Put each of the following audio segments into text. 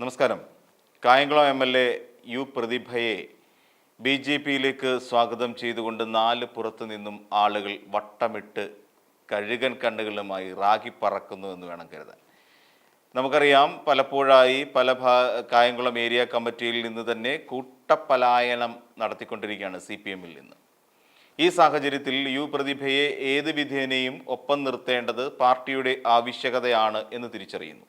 നമസ്കാരം. Kayamkulam M L A U പ്രതിഭയെ B J പിയിലേക്ക് സ്വാഗതം ചെയ്തുകൊണ്ട് നാല് പുറത്തു നിന്നും ആളുകൾ വട്ടമിട്ട് കഴുകൻ കണ്ണുകളുമായി റാഗി പറക്കുന്നു എന്ന് വേണം കരുതാൻ. നമുക്കറിയാം പലപ്പോഴായി പല ഭാ കായംകുളം ഏരിയ കമ്മിറ്റിയിൽ നിന്ന് തന്നെ കൂട്ടപ്പലായനം നടത്തിക്കൊണ്ടിരിക്കുകയാണ് സി പി എമ്മിൽ നിന്ന്. ഈ സാഹചര്യത്തിൽ യു പ്രതിഭയെ ഏത് വിധേനയും ഒപ്പം നിർത്തേണ്ടത് പാർട്ടിയുടെ ആവശ്യകതയാണ് എന്ന് തിരിച്ചറിയുന്നു.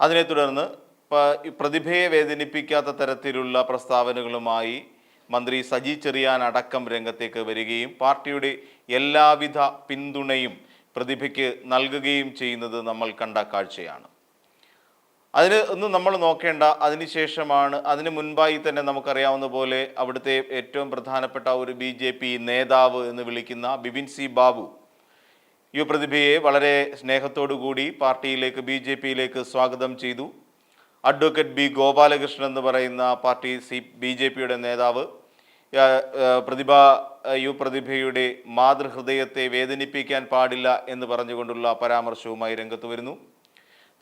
അതിനെ തുടർന്ന് പ്രതിഭയെ വേദനിപ്പിക്കാത്ത തരത്തിലുള്ള പ്രസ്താവനകളുമായി മന്ത്രി സജി ചെറിയാൻ അടക്കം രംഗത്തേക്ക് വരികയും പാർട്ടിയുടെ എല്ലാവിധ പിന്തുണയും പ്രതിഭയ്ക്ക് നൽകുകയും ചെയ്യുന്നത് നമ്മൾ കണ്ട കാഴ്ചയാണ്. അതിന് ഒന്ന് നമ്മൾ നോക്കേണ്ട അതിനുശേഷമാണ് അതിന് മുൻപായി തന്നെ നമുക്കറിയാവുന്ന പോലെ അവിടുത്തെ ഏറ്റവും പ്രധാനപ്പെട്ട ഒരു ബി ജെ പി നേതാവ് എന്ന് വിളിക്കുന്ന ബിപിൻ സി ബാബു യു പ്രതിഭയെ വളരെ സ്നേഹത്തോടു കൂടി പാർട്ടിയിലേക്ക് ബി ജെ പിയിലേക്ക് സ്വാഗതം ചെയ്തു. അഡ്വക്കേറ്റ് ബി ഗോപാലകൃഷ്ണൻ എന്ന് പറയുന്ന പാർട്ടി സി ബി ജെ പിയുടെ നേതാവ് പ്രതിഭ യു പ്രതിഭയുടെ മാതൃഹൃദയത്തെ വേദനിപ്പിക്കാൻ പാടില്ല എന്ന് പറഞ്ഞുകൊണ്ടുള്ള പരാമർശവുമായി രംഗത്ത് വരുന്നു.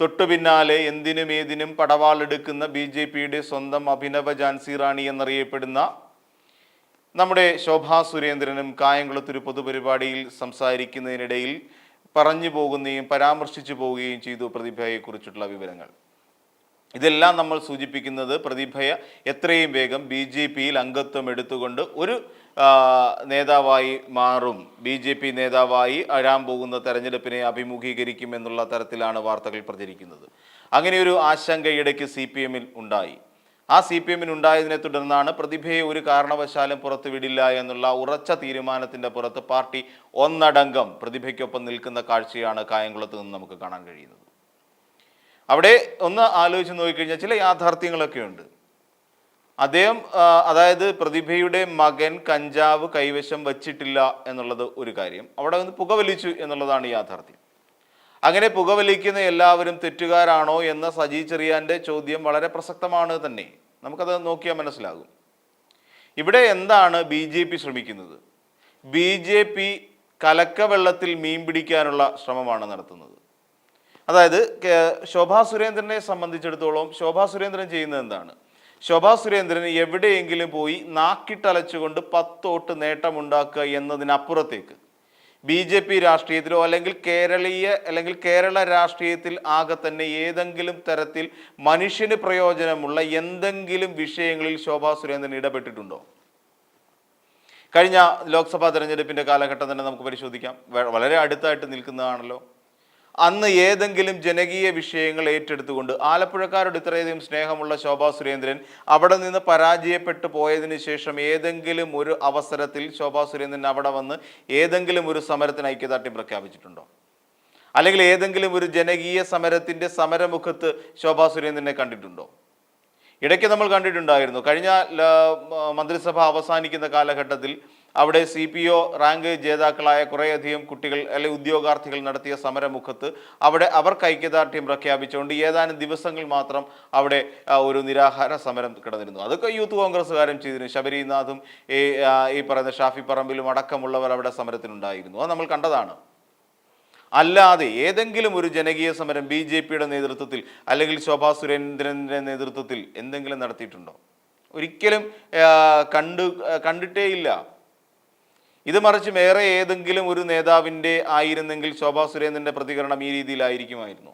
തൊട്ടു പിന്നാലെ എന്തിനും ഏതിനും പടവാളെടുക്കുന്ന ബി ജെ പിയുടെ സ്വന്തം അഭിനവ ജാൻസി റാണി എന്നറിയപ്പെടുന്ന നമ്മുടെ ശോഭാ സുരേന്ദ്രനും കായംകുളത്തൊരു പൊതുപരിപാടിയിൽ സംസാരിക്കുന്നതിനിടയിൽ പറഞ്ഞു പോകുകയും പരാമർശിച്ചു പോവുകയും ചെയ്തു പ്രതിഭയെക്കുറിച്ചുള്ള വിവരങ്ങൾ. ഇതെല്ലാം നമ്മൾ സൂചിപ്പിക്കുന്നത് പ്രതിഭയ എത്രയും വേഗം ബി ജെ പിയിൽ അംഗത്വം എടുത്തുകൊണ്ട് ഒരു നേതാവായി മാറും. ബി ജെ പി നേതാവായി അഴാൻ പോകുന്ന തെരഞ്ഞെടുപ്പിനെ അഭിമുഖീകരിക്കുമെന്നുള്ള തരത്തിലാണ് വാർത്തകൾ പ്രചരിക്കുന്നത്. അങ്ങനെ ഒരു ആശങ്ക ഇടയ്ക്ക് സി പി എമ്മിൽ ഉണ്ടായി. ആ സി പി എമ്മിന് ഉണ്ടായതിനെ തുടർന്നാണ് പ്രതിഭയെ ഒരു കാരണവശാലും പുറത്തു വിടില്ല എന്നുള്ള ഉറച്ച തീരുമാനത്തിന്റെ പുറത്ത് പാർട്ടി ഒന്നടങ്കം പ്രതിഭയ്ക്കൊപ്പം നിൽക്കുന്ന കാഴ്ചയാണ് കായംകുളത്ത് നിന്ന് നമുക്ക് കാണാൻ കഴിയുന്നത്. അവിടെ ഒന്ന് ആലോചിച്ച് നോക്കിക്കഴിഞ്ഞാൽ ചില യാഥാർത്ഥ്യങ്ങളൊക്കെ ഉണ്ട് അദ്ദേഹം അതായത് പ്രതിഭയുടെ മകൻ കഞ്ചാവ് കൈവശം വച്ചിട്ടില്ല എന്നുള്ളത് ഒരു കാര്യം. അവിടെ നിന്ന് പുകവലിച്ചു എന്നുള്ളതാണ് യാഥാർത്ഥ്യം. അങ്ങനെ പുകവലിക്കുന്ന എല്ലാവരും തെറ്റുകാരാണോ എന്ന സജി ചെറിയാന്റെ ചോദ്യം വളരെ പ്രസക്തമാണ് തന്നെ. നമുക്കത് നോക്കിയാൽ മനസ്സിലാകും. ഇവിടെ എന്താണ് ബി ജെ പി ശ്രമിക്കുന്നത്? ബി ജെ പി കലക്കവെള്ളത്തിൽ മീൻ പിടിക്കാനുള്ള ശ്രമമാണ് നടത്തുന്നത്. അതായത് ശോഭാ സുരേന്ദ്രനെ സംബന്ധിച്ചിടത്തോളം ശോഭാ സുരേന്ദ്രൻ ചെയ്യുന്നത് എന്താണ്? ശോഭാ സുരേന്ദ്രൻ എവിടെയെങ്കിലും പോയി നാക്കിട്ടലച്ചുകൊണ്ട് പത്തോട്ട് നേട്ടമുണ്ടാക്കുക എന്നതിനപ്പുറത്തേക്ക് ബി ജെ പി രാഷ്ട്രീയത്തിലോ അല്ലെങ്കിൽ കേരളീയ അല്ലെങ്കിൽ കേരള രാഷ്ട്രീയത്തിൽ ആകെ തന്നെ ഏതെങ്കിലും തരത്തിൽ മനുഷ്യന് പ്രയോജനമുള്ള എന്തെങ്കിലും വിഷയങ്ങളിൽ ശോഭാ സുരേന്ദ്രൻ ഇടപെട്ടിട്ടുണ്ടോ? കഴിഞ്ഞ ലോക്സഭാ തെരഞ്ഞെടുപ്പിന്റെ കാലഘട്ടം തന്നെ നമുക്ക് പരിശോധിക്കാം. വളരെ അടുത്തായിട്ട് നിൽക്കുന്നതാണല്ലോ. അന്ന് ഏതെങ്കിലും ജനകീയ വിഷയങ്ങൾ ഏറ്റെടുത്തുകൊണ്ട് ആലപ്പുഴക്കാരോട് ഇത്രയധികം സ്നേഹമുള്ള ശോഭാ സുരേന്ദ്രൻ അവിടെ നിന്ന് പരാജയപ്പെട്ടു പോയതിന് ശേഷം ഏതെങ്കിലും ഒരു അവസരത്തിൽ ശോഭാ സുരേന്ദ്രൻ അവിടെ വന്ന് ഏതെങ്കിലും ഒരു സമരത്തിന് ഐക്യദാർഢ്യം പ്രഖ്യാപിച്ചിട്ടുണ്ടോ? അല്ലെങ്കിൽ ഏതെങ്കിലും ഒരു ജനകീയ സമരത്തിന്റെ സമരമുഖത്ത് ശോഭാ സുരേന്ദ്രനെ കണ്ടിട്ടുണ്ടോ? ഇടയ്ക്ക് നമ്മൾ കണ്ടിട്ടുണ്ടായിരുന്നു. കഴിഞ്ഞ മന്ത്രിസഭ അവസാനിക്കുന്ന കാലഘട്ടത്തിൽ അവിടെ സി പി ഒ റാങ്ക് ജേതാക്കളായ കുറേയധികം കുട്ടികൾ അല്ലെ ഉദ്യോഗാർത്ഥികൾ നടത്തിയ സമരമുഖത്ത് അവിടെ അവർക്ക് ഐക്യദാർഢ്യം പ്രഖ്യാപിച്ചുകൊണ്ട് ഏതാനും ദിവസങ്ങൾ മാത്രം അവിടെ ഒരു നിരാഹാര സമരം കിടന്നിരുന്നു. അതൊക്കെ യൂത്ത് കോൺഗ്രസ്സുകാരും ചെയ്തിരുന്നു. ശബരിനാഥും ഈ ഈ പറയുന്ന ഷാഫി പറമ്പിലും അടക്കമുള്ളവർ അവിടെ സമരത്തിനുണ്ടായിരുന്നു. അത് നമ്മൾ കണ്ടതാണ്. അല്ലാതെ ഏതെങ്കിലും ഒരു ജനകീയ സമരം ബി ജെ പിയുടെ നേതൃത്വത്തിൽ അല്ലെങ്കിൽ ശോഭാ സുരേന്ദ്രന്റെ നേതൃത്വത്തിൽ എന്തെങ്കിലും നടത്തിയിട്ടുണ്ടോ? ഒരിക്കലും കണ്ടു കണ്ടിട്ടേയില്ല. ഇത് മറിച്ച് വേറെ ഏതെങ്കിലും ഒരു നേതാവിന്റെ ആയിരുന്നെങ്കിൽ ശോഭാ സുരേന്ദ്രന്റെ പ്രതികരണം ഈ രീതിയിലായിരിക്കുമായിരുന്നു.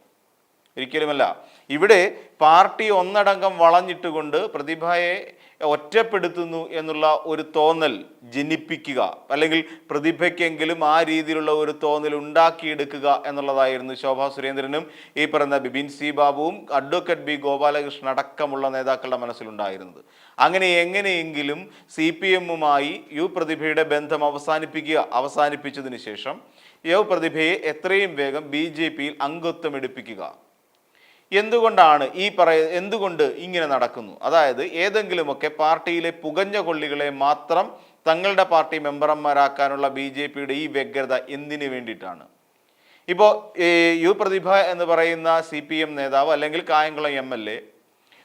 ഒരിക്കലുമല്ല. ഇവിടെ പാർട്ടി ഒന്നടങ്കം വളഞ്ഞിട്ടുകൊണ്ട് പ്രതിഭയെ ഒറ്റപ്പെടുത്തുന്നു എന്നുള്ള ഒരു തോന്നൽ ജനിപ്പിക്കുക അല്ലെങ്കിൽ പ്രതിഭയ്ക്കെങ്കിലും ആ രീതിയിലുള്ള ഒരു തോന്നൽ ഉണ്ടാക്കിയെടുക്കുക എന്നുള്ളതായിരുന്നു ശോഭാ സുരേന്ദ്രനും ഈ പറയുന്ന ബിബിൻ സി ബാബുവും അഡ്വക്കേറ്റ് ബി ഗോപാലകൃഷ്ണൻ അടക്കമുള്ള നേതാക്കളുടെ മനസ്സിലുണ്ടായിരുന്നത്. അങ്ങനെ എങ്ങനെയെങ്കിലും സി പി എമ്മുമായി യു പ്രതിഭയുടെ ബന്ധം അവസാനിപ്പിക്കുക അവസാനിപ്പിച്ചതിന് ശേഷം യു പ്രതിഭയെ എത്രയും വേഗം ബി ജെ പിയിൽ അംഗത്വം എടുപ്പിക്കുക. എന്തുകൊണ്ടാണ് ഈ പറയ എന്തുകൊണ്ട് ഇങ്ങനെ നടക്കുന്നു? അതായത് ഏതെങ്കിലുമൊക്കെ പാർട്ടിയിലെ പുകഞ്ഞ കൊള്ളികളെ മാത്രം തങ്ങളുടെ പാർട്ടി മെമ്പർമാരാക്കാനുള്ള ബി ജെ പിയുടെ ഈ വ്യഗ്രത എന്തിനു വേണ്ടിയിട്ടാണ്? ഇപ്പോൾ യു പ്രതിഭ എന്ന് പറയുന്ന സി പി എം നേതാവ് അല്ലെങ്കിൽ കായംകുളം എം എൽ എ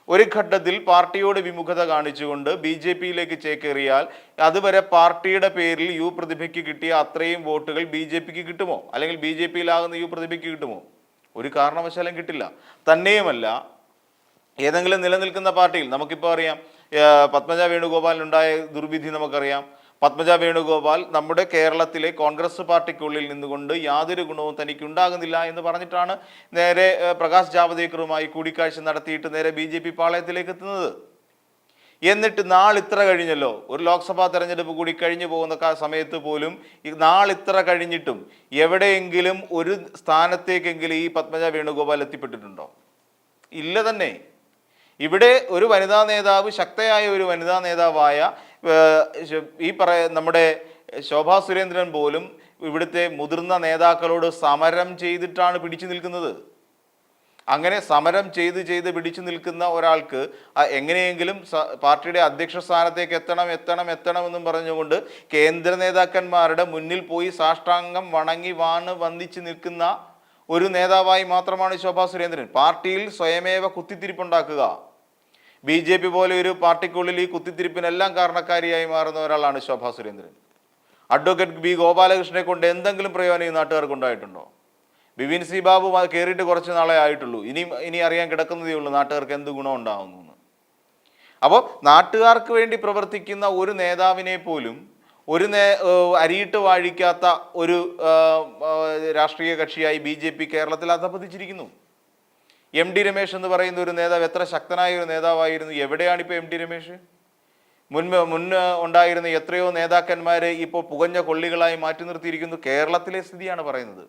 ഒരു ഘട്ടത്തിൽ പാർട്ടിയോട് വിമുഖത കാണിച്ചുകൊണ്ട് ബി ജെ പിയിലേക്ക് ചേക്കേറിയാൽ അതുവരെ പാർട്ടിയുടെ പേരിൽ യു പ്രതിഭയ്ക്ക് കിട്ടിയ അത്രയും വോട്ടുകൾ ബി ജെ പിക്ക് കിട്ടുമോ? അല്ലെങ്കിൽ ബി ജെ പിയിലാകുന്ന യു പ്രതിഭയ്ക്ക് കിട്ടുമോ? ഒരു കാരണവശാലും കിട്ടില്ല. തന്നെയുമല്ല ഏതെങ്കിലും നിലനിൽക്കുന്ന പാർട്ടിയിൽ നമുക്കിപ്പോൾ അറിയാം പത്മജ വേണുഗോപാലിനുണ്ടായ ദുർവിധി നമുക്കറിയാം. പത്മജ വേണുഗോപാൽ നമ്മുടെ കേരളത്തിലെ കോൺഗ്രസ് പാർട്ടിക്കുള്ളിൽ നിന്നുകൊണ്ട് യാതൊരു ഗുണവും തനിക്ക് ഉണ്ടാകുന്നില്ല എന്ന് പറഞ്ഞിട്ടാണ് നേരെ പ്രകാശ് ജാവദേക്കറുമായി കൂടിക്കാഴ്ച നടത്തിയിട്ട് നേരെ ബി പാളയത്തിലേക്ക് എത്തുന്നത്. എന്നിട്ട് നാളിത്ര കഴിഞ്ഞല്ലോ. ഒരു ലോക്സഭാ തെരഞ്ഞെടുപ്പ് കൂടി കഴിഞ്ഞു പോകുന്ന സമയത്ത് പോലും ഈ നാളിത്ര കഴിഞ്ഞിട്ടും എവിടെയെങ്കിലും ഒരു സ്ഥാനത്തേക്കെങ്കിലും ഈ പത്മജ വേണുഗോപാൽ എത്തിപ്പെട്ടിട്ടുണ്ടോ? ഇല്ല തന്നെ. ഇവിടെ ഒരു വനിതാ നേതാവ് ശക്തയായ ഒരു വനിതാ നേതാവായ ഈ പറയ നമ്മുടെ ശോഭാ സുരേന്ദ്രൻ പോലും ഇവിടുത്തെ മുതിർന്ന നേതാക്കളോട് സമരം ചെയ്തിട്ടാണ് പിടിച്ചു നിൽക്കുന്നത്. അങ്ങനെ സമരം ചെയ്ത് ചെയ്ത് പിടിച്ചു നിൽക്കുന്ന ഒരാൾക്ക് എങ്ങനെയെങ്കിലും പാർട്ടിയുടെ അധ്യക്ഷ സ്ഥാനത്തേക്ക് എത്തണം എത്തണം എത്തണം എന്നും പറഞ്ഞുകൊണ്ട് കേന്ദ്ര നേതാക്കന്മാരുടെ മുന്നിൽ പോയി സാഷ്ടാംഗം വണങ്ങി വാണ് വന്ദിച്ച് നിൽക്കുന്ന ഒരു നേതാവായി മാത്രമാണ് ശോഭാ സുരേന്ദ്രൻ. പാർട്ടിയിൽ സ്വയമേവ കുത്തിത്തിരിപ്പുണ്ടാക്കുക. ബി ജെ പി പോലെ ഒരു പാർട്ടിക്കുള്ളിൽ ഈ കുത്തിത്തിരിപ്പിനെല്ലാം കാരണക്കാരിയായി മാറുന്ന ഒരാളാണ് ശോഭാ സുരേന്ദ്രൻ. അഡ്വക്കേറ്റ് ബി ഗോപാലകൃഷ്ണനെ കൊണ്ട് എന്തെങ്കിലും പ്രയോജനം ഈ നാട്ടുകാർക്ക് ഉണ്ടായിട്ടുണ്ടോ? ബിപിൻ സി ബാബു കയറിയിട്ട് കുറച്ച് നാളെ ആയിട്ടുള്ളൂ. ഇനി ഇനി അറിയാൻ കിടക്കുന്നതേ ഉള്ളൂ നാട്ടുകാർക്ക് എന്ത് ഗുണം ഉണ്ടാകുന്നു എന്ന്. അപ്പോൾ നാട്ടുകാർക്ക് വേണ്ടി പ്രവർത്തിക്കുന്ന ഒരു നേതാവിനെ പോലും ഒരു നേ അരിയിട്ട് വാഴിക്കാത്ത ഒരു രാഷ്ട്രീയ കക്ഷിയായി ബി ജെ പി കേരളത്തിൽ അധപ്പതിച്ചിരിക്കുന്നു എം ഡി രമേശ് എന്ന് പറയുന്ന ഒരു നേതാവ് എത്ര ശക്തനായ ഒരു നേതാവായിരുന്നു. എവിടെയാണ് ഇപ്പോൾ എം ഡി രമേശ്? മുൻ മുൻ ഉണ്ടായിരുന്ന എത്രയോ നേതാക്കന്മാരെ ഇപ്പോൾ പുകഞ്ഞ കൊള്ളികളായി മാറ്റി നിർത്തിയിരിക്കുന്നു. കേരളത്തിലെ സ്ഥിതിയാണ് പറയുന്നത്.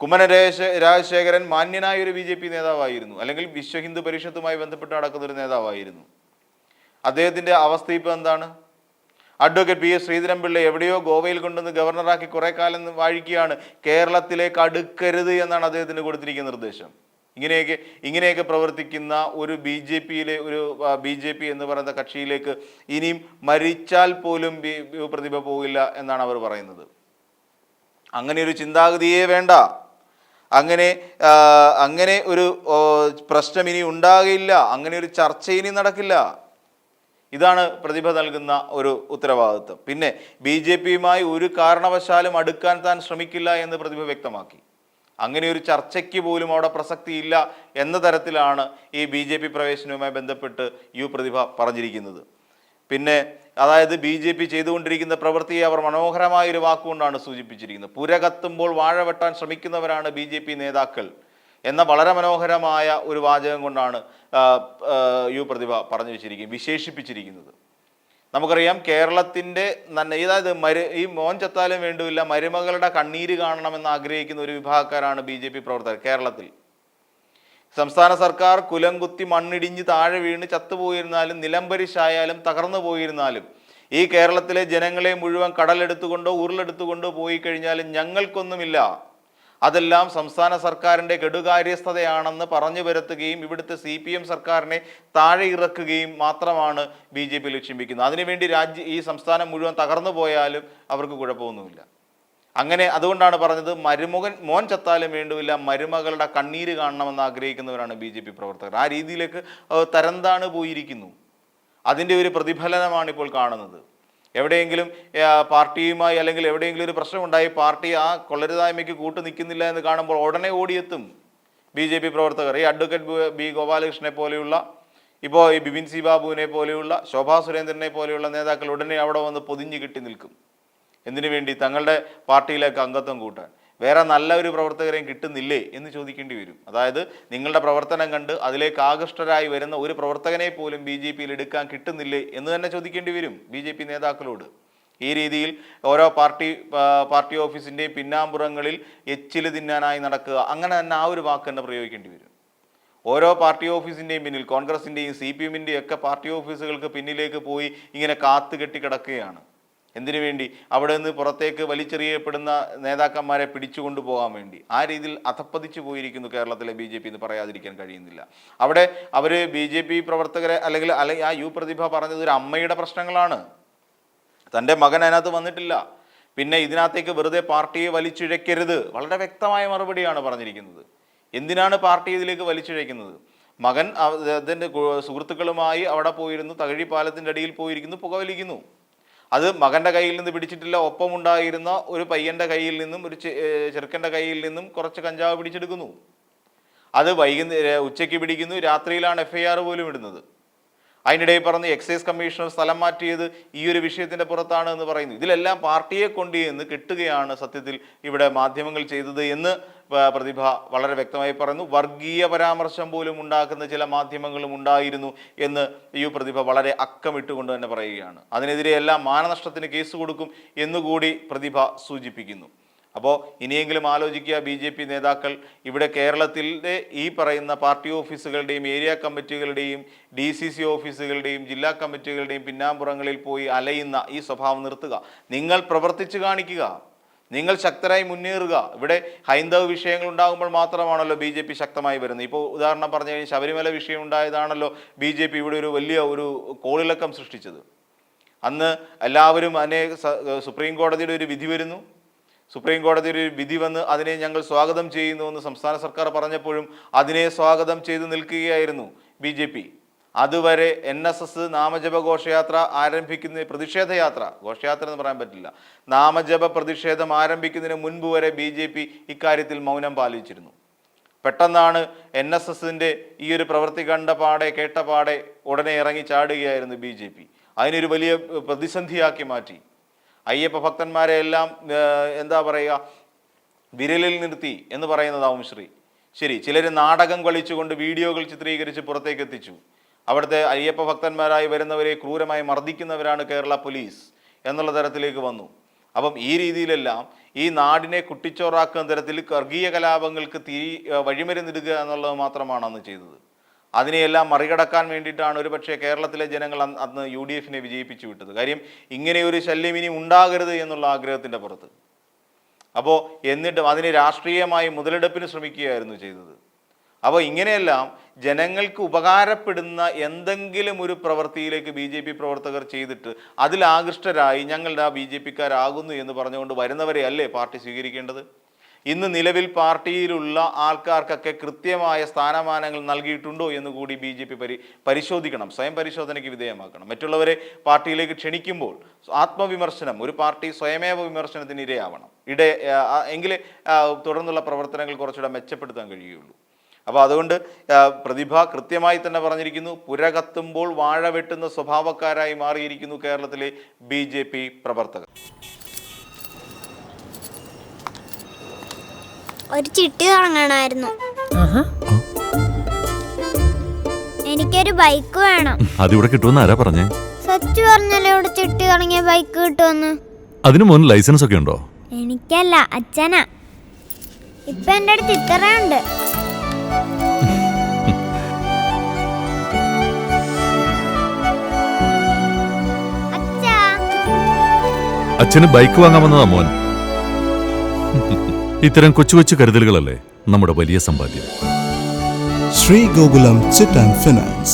കുമ്മന രാജശേ രാജശേഖരൻ മാന്യനായ ഒരു ബി ജെ പി നേതാവായിരുന്നു. അല്ലെങ്കിൽ വിശ്വ ഹിന്ദു പരിഷത്തുമായി ബന്ധപ്പെട്ട് നടക്കുന്ന ഒരു നേതാവായിരുന്നു. അദ്ദേഹത്തിന്റെ അവസ്ഥ ഇപ്പോൾ എന്താണ്? അഡ്വക്കേറ്റ് പി എസ് ശ്രീധരൻപിള്ള എവിടെയോ ഗോവയിൽ കൊണ്ടുവന്ന് ഗവർണറാക്കി കുറേ കാലം വാഴിക്കുകയാണ്. കേരളത്തിലേക്ക് അടുക്കരുത് എന്നാണ് അദ്ദേഹത്തിന് കൊടുത്തിരിക്കുന്ന നിർദ്ദേശം. ഇങ്ങനെയൊക്കെ ഇങ്ങനെയൊക്കെ പ്രവർത്തിക്കുന്ന ഒരു ബി ജെ പിയിലെ ഒരു ബി ജെ പി എന്ന് പറയുന്ന കക്ഷിയിലേക്ക് ഇനിയും മരിച്ചാൽ പോലും പ്രതിഭ പോകില്ല എന്നാണ് അവർ പറയുന്നത്. അങ്ങനെ ഒരു ചിന്താഗതിയേ വേണ്ട. അങ്ങനെ അങ്ങനെ ഒരു പ്രശ്നം ഇനി ഉണ്ടാകില്ല. അങ്ങനെ ഒരു ചർച്ച ഇനി നടക്കില്ല. ഇതാണ് പ്രതിഭ നൽകുന്ന ഒരു ഉത്തരവാദിത്വം. പിന്നെ ബി ജെ പിയുമായി ഒരു കാരണവശാലും അടുക്കാൻ താൻ ശ്രമിക്കില്ല എന്ന് പ്രതിഭ വ്യക്തമാക്കി. അങ്ങനെ ഒരു ചർച്ചയ്ക്ക് പോലും അവിടെ പ്രസക്തിയില്ല എന്ന തരത്തിലാണ് ഈ ബി ജെ പി പ്രവേശനവുമായി ബന്ധപ്പെട്ട് യു പ്രതിഭ പറഞ്ഞിരിക്കുന്നത്. പിന്നെ അതായത് ബി ജെ പി ചെയ്തുകൊണ്ടിരിക്കുന്ന പ്രവൃത്തിയെ അവർ മനോഹരമായ ഒരു വാക്കുകൊണ്ടാണ് സൂചിപ്പിച്ചിരിക്കുന്നത്. പുര കത്തുമ്പോൾ വാഴ വെട്ടാൻ ശ്രമിക്കുന്നവരാണ് ബി ജെ പി നേതാക്കൾ എന്ന വളരെ മനോഹരമായ ഒരു വാചകം കൊണ്ടാണ് യു പ്രതിഭ പറഞ്ഞു വെച്ചിരിക്കുന്നത് വിശേഷിപ്പിച്ചിരിക്കുന്നത്. നമുക്കറിയാം കേരളത്തിന്റെ തന്നെ അതായത് മരു ഈ മോൻ ചത്താലും വേണ്ടുമില്ല മരുമകളുടെ കണ്ണീര് കാണണമെന്ന് ആഗ്രഹിക്കുന്ന ഒരു വിഭാഗക്കാരാണ് ബി ജെ പി പ്രവർത്തകർ കേരളത്തിൽ. സംസ്ഥാന സർക്കാർ കുലം കുത്തി മണ്ണിടിഞ്ഞ് താഴെ വീണ് ചത്തുപോയിരുന്നാലും നിലംപരിശായാലും തകർന്നു പോയിരുന്നാലും ഈ കേരളത്തിലെ ജനങ്ങളെ മുഴുവൻ കടലെടുത്തുകൊണ്ടോ ഉരുളെടുത്തുകൊണ്ടോ പോയി കഴിഞ്ഞാലും ഞങ്ങൾക്കൊന്നുമില്ല. അതെല്ലാം സംസ്ഥാന സർക്കാരിന്റെ കെടുകാര്യസ്ഥതയാണെന്ന് പറഞ്ഞു വരുത്തുകയും ഇവിടുത്തെ സി പി എം സർക്കാരിനെ താഴെ ഇറക്കുകയും മാത്രമാണ് ബി ജെ പി ലക്ഷ്യം വയ്ക്കുന്നത് അതിനുവേണ്ടി രാജ്യ ഈ സംസ്ഥാനം മുഴുവൻ തകർന്നു പോയാലും അവർക്ക് കുഴപ്പമൊന്നുമില്ല. അങ്ങനെ അതുകൊണ്ടാണ് പറഞ്ഞത് മരുമകൻ മോൻ ചത്താലും വേണ്ടുമില്ല മരുമകളുടെ കണ്ണീര് കാണണമെന്ന് ആഗ്രഹിക്കുന്നവരാണ് ബി ജെ പി പ്രവർത്തകർ. ആ രീതിയിലേക്ക് തരംതാണ് പോയിരിക്കുന്നു. അതിന്റെ ഒരു പ്രതിഫലനമാണ് ഇപ്പോൾ കാണുന്നത്. എവിടെയെങ്കിലും പാർട്ടിയുമായി അല്ലെങ്കിൽ എവിടെയെങ്കിലും ഒരു പ്രശ്നമുണ്ടായി പാർട്ടി ആ കൊള്ളരുതായ്മയ്ക്ക് കൂട്ടു നിൽക്കുന്നില്ല എന്ന് കാണുമ്പോൾ ഉടനെ ഓടിയെത്തും ബി ജെ പി പ്രവർത്തകർ. ഈ അഡ്വക്കേറ്റ് ബി- ഗോപാലകൃഷ്ണനെ പോലെയുള്ള ഇപ്പോൾ ഈ ബിപിൻ സി ബാബുവിനെ പോലെയുള്ള ശോഭാ സുരേന്ദ്രനെ പോലെയുള്ള നേതാക്കൾ ഉടനെ അവിടെ വന്ന് പൊതിഞ്ഞു കിട്ടി നിൽക്കും. എന്തിനു വേണ്ടി? തങ്ങളുടെ പാർട്ടിയിലേക്ക് അംഗത്വം കൂട്ടാൻ. വേറെ നല്ല ഒരു പ്രവർത്തകരെയും കിട്ടുന്നില്ലേ എന്ന് ചോദിക്കേണ്ടി വരും. അതായത് നിങ്ങളുടെ പ്രവർത്തനം കണ്ട് അതിലേക്ക് ആകൃഷ്ടരായി വരുന്ന ഒരു പ്രവർത്തകനെ പോലും ബി ജെ പിയിൽ എടുക്കാൻ കിട്ടുന്നില്ലേ എന്ന് തന്നെ ചോദിക്കേണ്ടി വരും ബി ജെ പി നേതാക്കളോട്. ഈ രീതിയിൽ ഓരോ പാർട്ടി പാർട്ടി ഓഫീസിന്റെയും പിന്നാമ്പുറങ്ങളിൽ എച്ചിൽ തിന്നാനായി നടക്കുക അങ്ങനെ തന്നെ ആ ഒരു വാക്ക് തന്നെ പ്രയോഗിക്കേണ്ടി വരും. ഓരോ പാർട്ടി ഓഫീസിന്റെയും പിന്നിൽ കോൺഗ്രസിന്റെയും സി പി എമ്മിന്റെയും ഒക്കെ പാർട്ടി ഓഫീസുകൾക്ക് പിന്നിലേക്ക് പോയി ഇങ്ങനെ കാത്തു കെട്ടി കിടക്കുകയാണ്. എന്തിനു വേണ്ടി? അവിടെ നിന്ന് പുറത്തേക്ക് വലിച്ചെറിയപ്പെടുന്ന നേതാക്കന്മാരെ പിടിച്ചുകൊണ്ടു പോകാൻ വേണ്ടി. ആ രീതിയിൽ അധപ്പതിച്ചു പോയിരിക്കുന്നു കേരളത്തിലെ ബി ജെ പി എന്ന് പറയാതിരിക്കാൻ കഴിയുന്നില്ല. അവിടെ അവർ ബി ജെ പി പ്രവർത്തകരെ അല്ലെങ്കിൽ അല്ലെങ്കിൽ ആ യു പ്രതിഭ പറഞ്ഞത് ഒരു അമ്മയുടെ പ്രശ്നങ്ങളാണ്. തന്റെ മകൻ അതിനകത്ത് വന്നിട്ടില്ല. പിന്നെ ഇതിനകത്തേക്ക് വെറുതെ പാർട്ടിയെ വലിച്ചിഴക്കരുത് വളരെ വ്യക്തമായ മറുപടിയാണ് പറഞ്ഞിരിക്കുന്നത്. എന്തിനാണ് പാർട്ടി ഇതിലേക്ക് വലിച്ചിഴക്കുന്നത് മകൻ അതിന്റെ സുഹൃത്തുക്കളുമായി അവിടെ പോയിരുന്നു തകഴി പാലത്തിന്റെ അടിയിൽ പോയിരിക്കുന്നു പുകവലിക്കുന്നു. അത് മകന്റെ കയ്യിൽ നിന്ന് പിടിച്ചിട്ടില്ല ഒപ്പമുണ്ടായിരുന്ന ഒരു പയ്യന്റെ കയ്യിൽ നിന്നും ഒരു ചെറുക്കന്റെ കയ്യിൽ നിന്നും കുറച്ച് കഞ്ചാവ് പിടിച്ചെടുക്കുന്നു. അത് വൈകുന്നേരം ഉച്ചയ്ക്ക് പിടിക്കുന്നു രാത്രിയിലാണ് എഫ് ഐ ആർ പോലും ഇടുന്നത്. അതിനിടയിൽ പറഞ്ഞ് എക്സൈസ് കമ്മീഷണർ സ്ഥലം മാറ്റിയത് ഈ ഒരു വിഷയത്തിന്റെ പുറത്താണ് എന്ന് പറയുന്നു. ഇതിലെല്ലാം പാർട്ടിയെ കൊണ്ട് എന്ന് കിട്ടുകയാണ് സത്യത്തിൽ ഇവിടെ മാധ്യമങ്ങൾ ചെയ്തത് എന്ന് പ്രതിഭ വളരെ വ്യക്തമായി പറയുന്നു. വർഗീയ പരാമർശം പോലും ഉണ്ടാക്കുന്ന ചില മാധ്യമങ്ങളും ഉണ്ടായിരുന്നു എന്ന് ഈ പ്രതിഭ വളരെ അക്കമിട്ടുകൊണ്ട് തന്നെ പറയുകയാണ്. അതിനെതിരെ എല്ലാം മാനനഷ്ടത്തിന് കേസ് കൊടുക്കും എന്നുകൂടി പ്രതിഭ സൂചിപ്പിക്കുന്നു. അപ്പോൾ ഇനിയെങ്കിലും ആലോചിക്കുക ബി ജെ പി നേതാക്കൾ ഇവിടെ കേരളത്തിലെ ഈ പറയുന്ന പാർട്ടി ഓഫീസുകളുടെയും ഏരിയ കമ്മിറ്റികളുടെയും ഡി സി സി ഓഫീസുകളുടെയും ജില്ലാ കമ്മിറ്റികളുടെയും പിന്നാമ്പുറങ്ങളിൽ പോയി അലയുന്ന ഈ സ്വഭാവം നിർത്തുക. നിങ്ങൾ പ്രവർത്തിച്ചു കാണിക്കുക. നിങ്ങൾ ശക്തരായി മുന്നേറുക. ഇവിടെ ഹൈന്ദവ വിഷയങ്ങൾ ഉണ്ടാകുമ്പോൾ മാത്രമാണല്ലോ ബി ജെ പി ശക്തമായി വരുന്നത്. ഇപ്പോൾ ഉദാഹരണം പറഞ്ഞു കഴിഞ്ഞാൽ ശബരിമല വിഷയം ഉണ്ടായതാണല്ലോ ബി ജെ പി ഇവിടെ ഒരു വലിയ ഒരു കോളിളക്കം സൃഷ്ടിച്ചത്. അന്ന് എല്ലാവരും അതിനെ സുപ്രീം കോടതിയുടെ ഒരു വിധി വരുന്നു. സുപ്രീം കോടതി ഒരു വിധി വന്ന് അതിനെ ഞങ്ങൾ സ്വാഗതം ചെയ്യുന്നു എന്ന് സംസ്ഥാന സർക്കാർ പറഞ്ഞപ്പോഴും അതിനെ സ്വാഗതം ചെയ്തു നിൽക്കുകയായിരുന്നു ബി ജെ പി. അതുവരെ എൻ എസ് എസ് നാമജപ ഘോഷയാത്ര ആരംഭിക്കുന്ന പ്രതിഷേധയാത്ര ഘോഷയാത്ര എന്ന് പറയാൻ പറ്റില്ല നാമജപ പ്രതിഷേധം ആരംഭിക്കുന്നതിന് മുൻപ് വരെ ബി ജെ പി ഇക്കാര്യത്തിൽ മൗനം പാലിച്ചിരുന്നു. പെട്ടെന്നാണ് എൻ എസ് എസിന്റെ ഈ ഒരു പ്രവൃത്തി കണ്ട പാടെ കേട്ട പാടെ ഉടനെ ഇറങ്ങി ചാടുകയായിരുന്നു ബി ജെ പി. അതിനൊരു വലിയ പ്രതിസന്ധിയാക്കി മാറ്റി. അയ്യപ്പ ഭക്തന്മാരെ എല്ലാം എന്താ പറയുക വിരലിൽ നിർത്തി എന്ന് പറയുന്നതാവും ശ്രീ. ശരി ചിലർ നാടകം കളിച്ചുകൊണ്ട് വീഡിയോകൾ ചിത്രീകരിച്ച് പുറത്തേക്ക് എത്തിച്ചു. അവിടുത്തെ അയ്യപ്പ ഭക്തന്മാരായി വരുന്നവരെ ക്രൂരമായി മർദ്ദിക്കുന്നവരാണ് കേരള പോലീസ് എന്നുള്ള തരത്തിലേക്ക് വന്നു. അപ്പം ഈ രീതിയിലെല്ലാം ഈ നാടിനെ കുട്ടിച്ചോറാക്കുന്ന തരത്തിൽ വർഗീയ കലാപങ്ങൾക്ക് തിരി വഴിമരുന്നിടുക എന്നുള്ളത് മാത്രമാണ് അന്ന് ചെയ്തത്. അതിനെയെല്ലാം മറികടക്കാൻ വേണ്ടിയിട്ടാണ് ഒരുപക്ഷെ കേരളത്തിലെ ജനങ്ങൾ അന്ന് യു ഡി എഫിനെ വിജയിപ്പിച്ചു വിട്ടത്. കാര്യം ഇങ്ങനെ ഒരു ശല്യം ഇനി ഉണ്ടാകരുത് എന്നുള്ള ആഗ്രഹത്തിന്റെ പുറത്ത്. അപ്പോൾ എന്നിട്ടും അതിനെ രാഷ്ട്രീയമായി മുതലെടുപ്പിന് ശ്രമിക്കുകയായിരുന്നു ചെയ്തത്. അപ്പോൾ ഇങ്ങനെയെല്ലാം ജനങ്ങൾക്ക് ഉപകാരപ്പെടുന്ന എന്തെങ്കിലും ഒരു പ്രവൃത്തിയിലേക്ക് ബി ജെ പി പ്രവർത്തകർ ചെയ്തിട്ട് അതിൽ ആകൃഷ്ടരായി ഞങ്ങളുടെ ആ ബി ജെ പിക്കാരാകുന്നു എന്ന് പറഞ്ഞുകൊണ്ട് വരുന്നവരെ അല്ലേ പാർട്ടി സ്വീകരിക്കേണ്ടത്? ഇന്ന് നിലവിൽ പാർട്ടിയിലുള്ള ആൾക്കാർക്കൊക്കെ കൃത്യമായ സ്ഥാനമാനങ്ങൾ നൽകിയിട്ടുണ്ടോ എന്ന് കൂടി ബി ജെ പി പരി പരിശോധിക്കണം. സ്വയം പരിശോധനയ്ക്ക് വിധേയമാക്കണം. മറ്റുള്ളവരെ പാർട്ടിയിലേക്ക് ക്ഷണിക്കുമ്പോൾ ആത്മവിമർശനം ഒരു പാർട്ടി സ്വയമേവ വിമർശനത്തിന് ഇരയാവണം. ഇട എങ്കിലേ തുടർന്നുള്ള പ്രവർത്തനങ്ങൾ കുറച്ചുകൂടെ മെച്ചപ്പെടുത്താൻ കഴിയുകയുള്ളൂ. അപ്പോൾ അതുകൊണ്ട് പ്രതിഭ കൃത്യമായി തന്നെ പറഞ്ഞിരിക്കുന്നു. പുര കത്തുമ്പോൾ വാഴ വെട്ടുന്ന സ്വഭാവക്കാരായി മാറിയിരിക്കുന്നു കേരളത്തിലെ ബി പ്രവർത്തകർ. ഒരു ചിട്ടി തുടങ്ങണമായിരുന്നു. എനിക്കൊരു ബൈക്ക് വേണം. അതിവിടെ കിട്ടുമെന്ന് ആരാ പറഞ്ഞേ? സച്ചു പറഞ്ഞല്ലോ ഇവിടെ ചിട്ടി തുടങ്ങിയ ബൈക്ക് കിട്ടുമെന്ന്. അതിനു മുൻ ലൈസൻസ് ഒക്കെ ഉണ്ടോ? എനിക്കല്ല അച്ഛനാ. ഇപ്പൊ എന്റെ അടുത്ത് ഇത്രയുണ്ട്. അച്ഛാ അച്ഛന് ബൈക്ക് വാങ്ങാൻ വന്നതാ മോൻ. ഇത്തരം കൊച്ചു കൊച്ചു കരുതലുകളല്ലേ നമ്മുടെ വലിയ സമ്പാദ്യം? Shri Gokulam chit and Finance